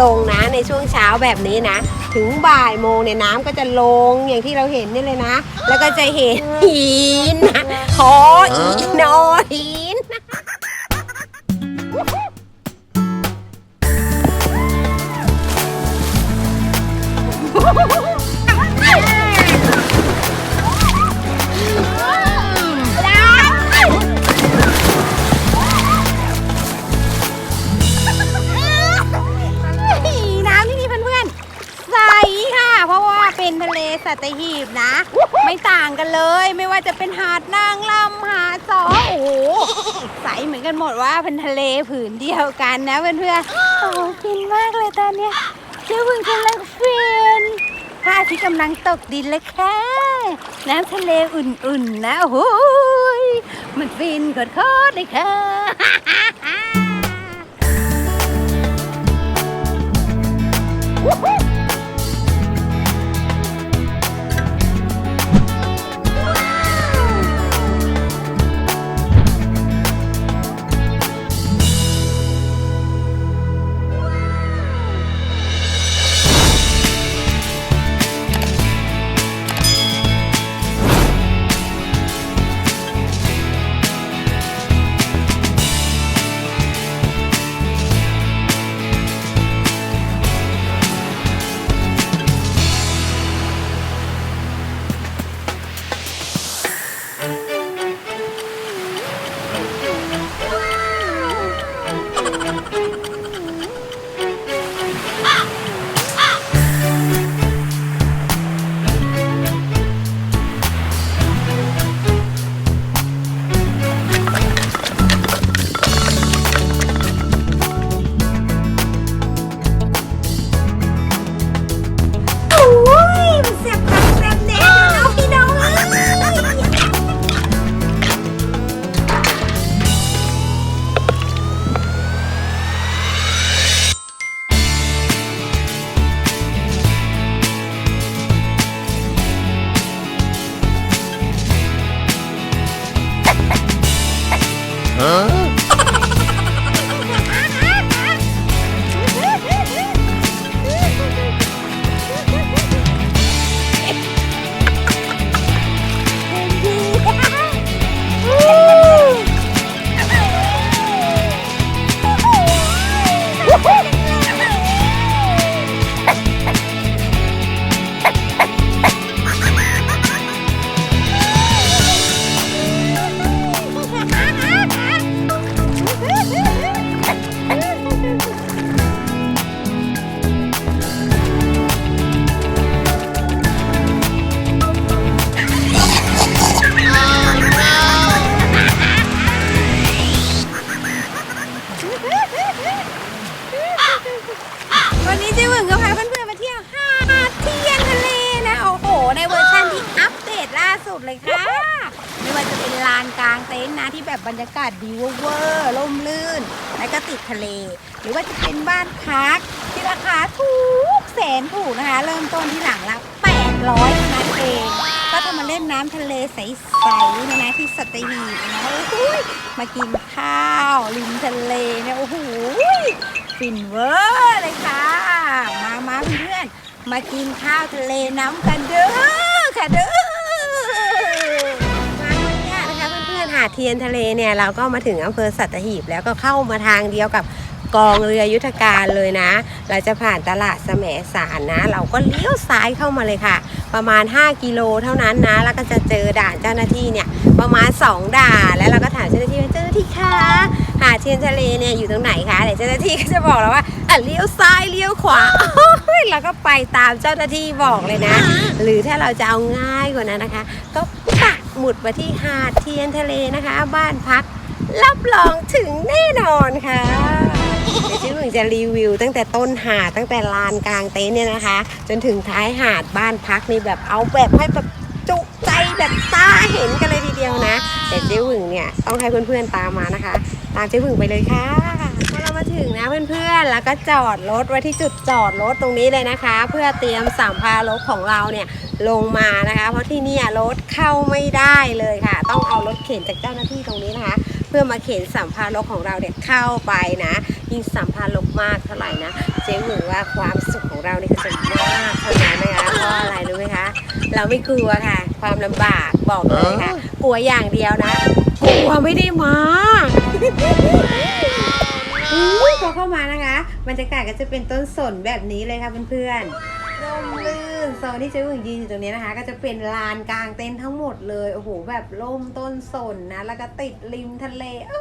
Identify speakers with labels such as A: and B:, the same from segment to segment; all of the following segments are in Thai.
A: ลงนะในช่วงเช้าแบบนี้นะ ถึงบ่ายโมงเนี่ยน้ำก็จะลงอย่างที่เราเห็นนี่เลยนะ แล้วก็จะเห็นหินนะขออีนอหิน สัตหีบนะ ไม่ต่างกันเลย ไม่ว่าจะเป็นหาดนางลำหาดสอโอ้โหใสเหมือนกันหมดว่าเป็นทะเลผืนเดียวกันนะเพื่อนๆโอ้โหฟินมากเลยตอนเนี้ยเจ้าพึ่งกำลังฟินพระอาทิตย์กำลังตกดินเลยค่ะน้ำทะเลอุ่นๆนะโอ้ยมันฟินโคตรเลยค่ะโสุดเลยค่ะ ไม่ว่าจะเป็นลานกลางเต็นท์นะที่แบบบรรยากาศดีเวอร์ๆร่มรื่น และก็ติดทะเล หรือว่าจะเป็นบ้านพักที่ราคาถูกแสนถูกนะคะ เริ่มต้นที่หลังละ800เท่านั้นเองก็ถ้ามาเล่นน้ำทะเลใสๆนะนะที่สัตหีบนะโอ้โหมากินข้าวริมทะเลเนี่ยโอ้โหฟินเวอร์เลยค่ะ มามาเพื่อนมากินข้าวทะเลน้ำกันเด้อค่ะเด้อ ดเทียนทะเลเนี่ยเราก็มาถึงอำเภอสัตหีบแล้วก็เข้ามาทางเดียวกับกองเรือยุทธการเลยนะ เราจะผ่านตลาดแสมสารนะ เราก็เลี้ยวซ้ายเข้ามาเลยค่ะ ประมาณ 5 กิโลเท่านั้นนะ แล้วก็จะเจอด่านเจ้าหน้าที่เนี่ย ประมาณ 2 ด่าน แล้วเราก็ถามเจ้าหน้าที่ว่าเจ้าหน้าที่คะหาดเทียนทะเลเนี่ยอยู่ตรงไหนคะเดี๋ยวเจ้าหน้าที่ก็จะบอกเราว่าอะเลี้ยวซ้ายเลี้ยวขวาเราก็ไปตามเจ้าหน้าที่บอกเลยนะ หรือถ้าเราจะเอาง่ายกว่านั้นนะคะ ก็ปัก หมุดมาที่หาดเทียนทะเลนะคะ บ้านพักรับรองถึงแน่นอนค่ะเดี๋ยวชื่อหมึงจะรีวิว ตั้งแต่ต้นหาดตั้งแต่ลานกลางเต็นท์เนี่ยนะคะ จนถึงท้ายหาดบ้านพักนี่แบบเอาแบบให้แบบจุใจแบบตาเห็นกันเลยทีเดียวนะแต่เจ๊หึงเนี่ยต้องให้เพื่อนๆตามมานะคะ ตามเจ๊หึงไปเลยค่ะ ถึงนะเพื่อนๆ แล้วก็จอดรถไว้ที่จุดจอดรถตรงนี้เลยนะคะ เพื่อเตรียมสัมภาระของเราเนี่ยลงมานะคะ เพราะที่เนี่ยรถเข้าไม่ได้เลยค่ะ ต้องเอารถเข็นจากเจ้าหน้าที่ตรงนี้นะคะ เพื่อมาเข็นสัมภาระของเราเนี่ยเข้าไปนะยิ่งสัมพันธ์ลบมากเท่าไหร่นะเจ๊หมือว่าความสุขของเรานี่ก็จะมากเท่านั้นนะคะเพราะอะไรรู้ไหมคะ เราไม่กลัวค่ะ ความลำบากบอกเลยค่ะกลัวอย่างเดียวนะกลัวไม่ได้มา อุ๊ยพอเข้ามานะคะบรรยากาศก็จะเป็นต้นสนแบบนี้เลยค่ะเพื่อนๆร่มรื่นโซนที่เจ๊หวึงยืนอยู่ตรงนี้นะคะ ก็จะเป็นลานกลางเต็นท์ทั้งหมดเลยโอ้โหแบบร่มต้นสนนะแล้วก็ติดริมทะเลโอ้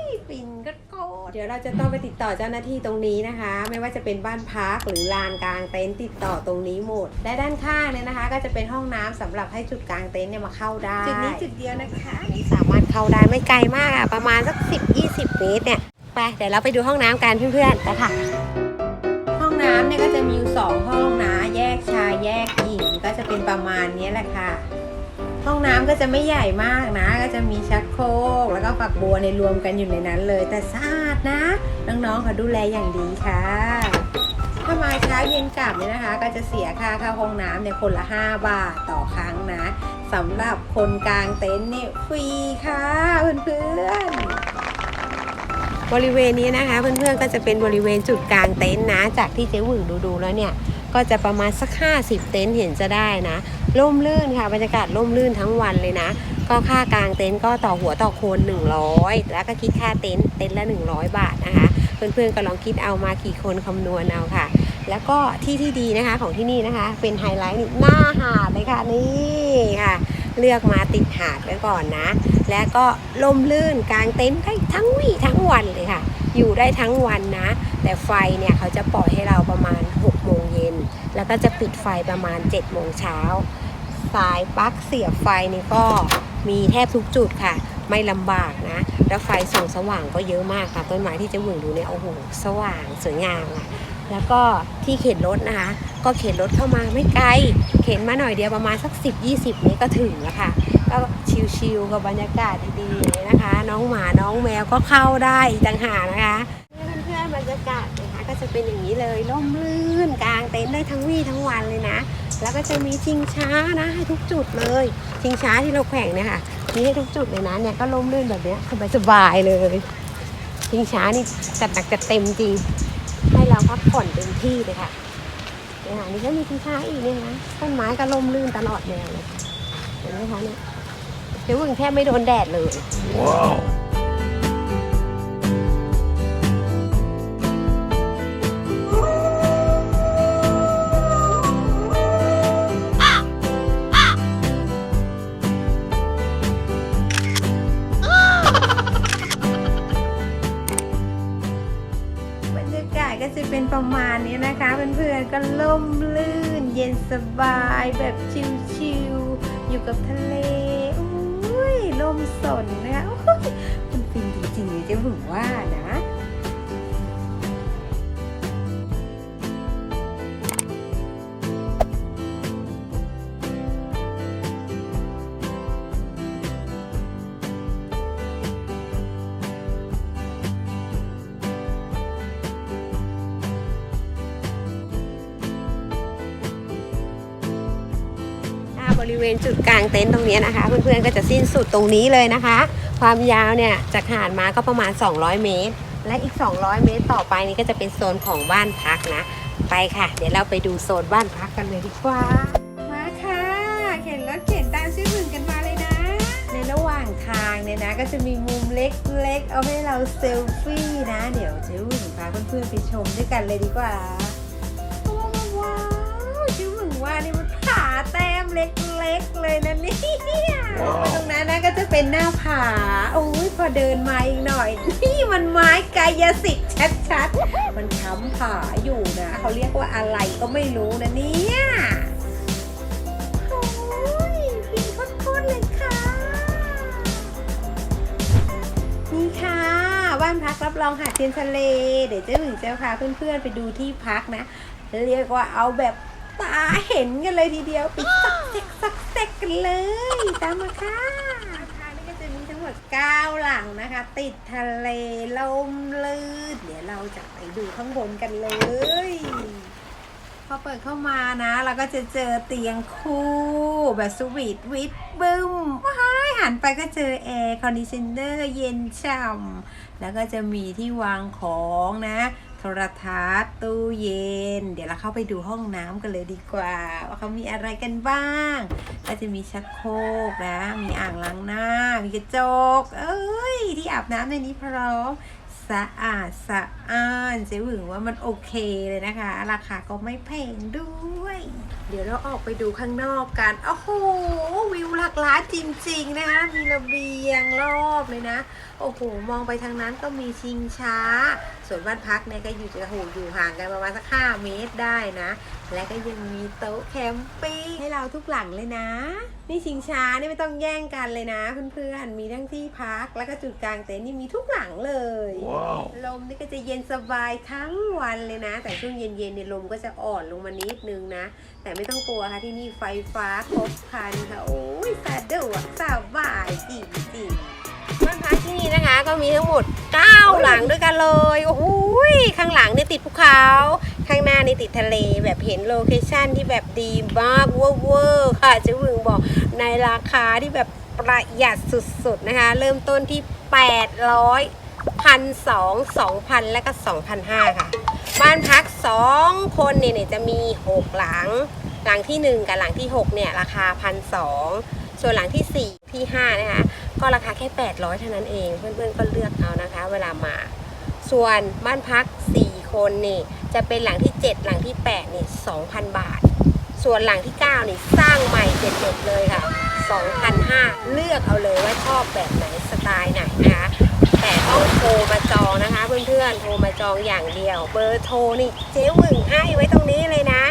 A: ยฟินก็โกดเดี๋ยวเราจะต้องไปติดต่อเจ้าหน้าที่ตรงนี้นะคะ ไม่ว่าจะเป็นบ้านพักหรือลานกลางเต็นท์ติดต่อตรงนี้หมดและด้านข้างเนี่ยนะคะ ก็จะเป็นห้องน้ำสำหรับให้จุดกลางเต็นท์เนี่ยมาเข้าได้
B: จุดนี้จุดเดียวนะคะ
A: สามารถเข้าได้ไม่ไกลมากอะประมาณสัก 10-20 เมตรเนี่ย ไปเดี๋ยวเราไปดูห้องน้ำกันเพื่อนๆไปค่ะ ห้องน้ำเนี่ยก็จะมีอยู่สองห้องนะแยกชายแยกหญิงก็จะเป็นประมาณนี้แหละค่ะ ห้องน้ำก็จะไม่ใหญ่มากนะ ก็จะมีชักโครกแล้วก็ฝักบัวในรวมกันอยู่ในนั้นเลย แต่สะอาดนะ น้องๆเขาดูแลอย่างดีค่ะ ถ้ามาเช้าเย็นกลับเนี่ยนะคะ ก็จะเสียค่าเข้าห้องน้ำเนี่ยคนละ 5 บาทต่อครั้งนะสำหรับคนกลางเต็นท์เนี่ยฟรีค่ะเพื่อนๆ บริเวณนี้นะคะ เพื่อนๆก็จะเป็นบริเวณจุดกลางเต็นท์นะ จากที่เจ๊หวึงดูๆแล้วเนี่ยก็จะประมาณสัก 50 เต็นท์เห็นจะได้นะร่มรื่นค่ะบรรยากาศร่มรื่นทั้งวันเลยนะ ก็ค่ากลางเต็นท์ก็ต่อหัวต่อคน 100 แล้วก็คิดค่าเต็นท์เต็นท์ละ 100 บาทนะคะ เพื่อนๆก็ลองคิดเอามากี่คนคำนวณเอาค่ะ แล้วก็ที่ที่ดีนะคะของที่นี่นะคะ เป็นไฮไลท์หน้าหาดเลยค่ะนี่ค่ะ เลือกมาติดหาดไว้ก่อนนะ และก็ลมลื่นกลางเต็นท์ได้ทั้งวี่ทั้งวันเลยค่ะ อยู่ได้ทั้งวันนะ แต่ไฟเนี่ยเขาจะปล่อยให้เราประมาณ6โมงเย็น แล้วก็จะปิดไฟประมาณ7โมงเช้าสายปลั๊กเสียบไฟนี่ก็มีแทบทุกจุดค่ะ ไม่ลำบากนะ แล้วไฟส่องสว่างก็เยอะมากค่ะ ต้นไม้ที่เจะหวึงดูเนี่ยโอ้โหสว่างสวยงามอะ แล้วก็ที่เข็นรถนะคะ ก็เข็นรถเข้ามาไม่ไกล เข็นมาหน่อยเดียวประมาณสัก 10-20นี้ก็ถึงแล้วค่ะ ก็ชิลๆกับบรรยากาศดีๆนะคะ น้องหมาน้องแมวก็เข้าได้อีกต่างหากนะคะเพื่อนๆบรรยากาศนะคะก็จะเป็นอย่างนี้เลยร่มรื่นกลางเต็นท์ได้ทั้งวี่ทั้งวันเลยนะ แล้วก็จะมีชิงช้านะให้ทุกจุดเลยชิงช้าที่เราแข่งเนี่ยค่ะมีให้ทุกจุดเลยนะเนี่ยก็ร่มรื่นแบบนี้สบายๆเลยชิงช้านี่จัดหนักจัดเต็มจริง เราพักผ่อนเต็มที่เลยค่ะเนี่ยนี่ก็มีชิงช้าอีกเนี่ยนะต้นไม้ก็ล่มลื่นตลอดแนวเลยเห็นไหมคะเนี่ยเดี๋ยววึงแทบไม่โดนแดดเลยบ เพื่อนล่มลื่น เย็นสบายแบบชิลๆอยู่กับทะเลอุ้ยลมสนนะคะอุ้ยมันฟินจริงๆเลยเจะถึงว่านะ บริเวณจุดกลางเต็นท์ตรงนี้นะคะ เพื่อนๆก็จะสิ้นสุดตรงนี้เลยนะคะ ความยาวเนี่ยจากหาดมาก็ประมาณ 200 เมตร และอีก 200 เมตร ต่อไปนี้ก็จะเป็นโซนของบ้านพักนะ ไปค่ะ เดี๋ยวเราไปดูโซนบ้านพักกันเลยดีกว่า มาค่ะเข็นรถเข็นตามชื่อหนึ่งกันมาเลยนะ ในระหว่างทางเนี่ยนะ ก็จะมีมุมเล็กๆเอาให้เราเซลฟี่นะ เดี๋ยวเจ๊หึงพาเพื่อนๆไปชมด้วยกันเลยดีกว่า แต้มเล็กๆเลยนะเนี่ยตรงนั้นนะก็จะเป็นหน้าผาโอ้ยพอเดินมาอีกหน่อย นี่มันไม้กายสิทธิ์ชัดๆ มันค้ำผาอยู่นะ เขาเรียกว่าอะไรก็ไม่รู้นะเนี่ยโอ้ยฟินโคตรๆเลยค่ะนี่ค่ะบ้านพักรับรองหาดเทียนทะเล เดี๋ยวเจ๊หนึ่งจะพาเพื่อนๆไปดูที่พักนะ เรียกว่าเอาแบบ ตาเห็นกันเลยทีเดียวไปซักเซ็กซักเซ็กกันเลยตามมาค่ะทางนี้ก็จะมีทั้งหมด9หลังนะคะ ติดทะเลลมลื่นเดี๋ยวเราจะไปดูข้างบนกันเลยพอเปิดเข้ามานะเราก็จะเจอเตียงคู่แบบสวีทวิทบึ้มว้ายหันไปก็เจอแอร์คอนดิชเนอร์เย็นฉ่ำแล้วก็จะมีที่วางของนะ โทรทัศน์ตู้เย็น เดี๋ยวเราเข้าไปดูห้องน้ำกันเลยดีกว่า ว่าเขามีอะไรกันบ้าง ก็จะมีชักโครกนะ มีอ่างล้างหน้า มีกระจก เอ้ย ที่อาบน้ำในนี้พร้อม สะอาดสะอ้านเจ๊หวึงว่ามันโอเคเลยนะคะ ราคาก็ไม่แพงด้วย เดี๋ยวเราออกไปดูข้างนอกกันโอ้โหวิวหลักล้านจริง ๆ นะคะ มีระเบียงรอบเลยนะ โอ้โห มองไปทางนั้นก็มีชิงช้า ส่วนบ้านพักเนี่ยก็อยู่จะโหอยู่ห่างกันประมาณสักห้าเมตรได้นะ และก็ยังมีโต๊ะแคมปิ้งให้เราทุกหลังเลยนะ นี่ชิงช้านี่ไม่ต้องแย่งกันเลยนะ เพื่อนๆ มีทั้งที่พัก แล้วก็จุดกลางเต็นท์นี่มีทุกหลังเลย
B: Wow.
A: ลมนี่ก็จะเย็นสบายทั้งวันเลยนะ แต่ช่วงเย็นๆเนี่ยลมก็จะอ่อนลงมานิดนึงนะ แต่ไม่ต้องกลัวค่ะที่นี่ไฟฟ้าครบครันค่ะ โอ้ยสะดวกสบายจริงๆบ้านพักที่นี่นะคะก็มีทั้งหมด 9 หลังด้วยกันเลย โอ้โหยข้างหลังเนี่ยติดภูเขาข้างห น้านี่ติดทะเลแบบเห็นโลเคชั่นที่แบบดีมากเวอร์ๆค่ะเจะวึงบอกในราคาที่แบบประหยัดสุดๆนะคะ เริ่มต้นที่ 800พันสองสองพันและก็สองพันห้าค่ะ บ้านพักสองคนเนี่ยจะมีหกหลัง หลังที่หนึ่งกับหลังที่หกเนี่ยราคาพันสองส่วนหลังที่สี่ที่ห้านะคะก็ราคาแค่800เท่านั้นเอง เพื่อนๆก็เลือกเอานะคะ เวลามา ส่วนบ้านพัก4คนนี่ จะเป็นหลังที่ 7 หลังที่8นี่2,000 บาท ส่วนหลังที่ 9 นี่สร้างใหม่เด็ดๆเลยค่ะ2,005เลือกเอาเลยว่าชอบแบบไหนสไตล์ไหนนะคะแต่ต้องโทรมาจองนะคะ เพื่อนๆโทรมาจองอย่างเดียว เบอร์โทรนี่เจ๊หึงให้ไว้ตรงนี้เลยนะ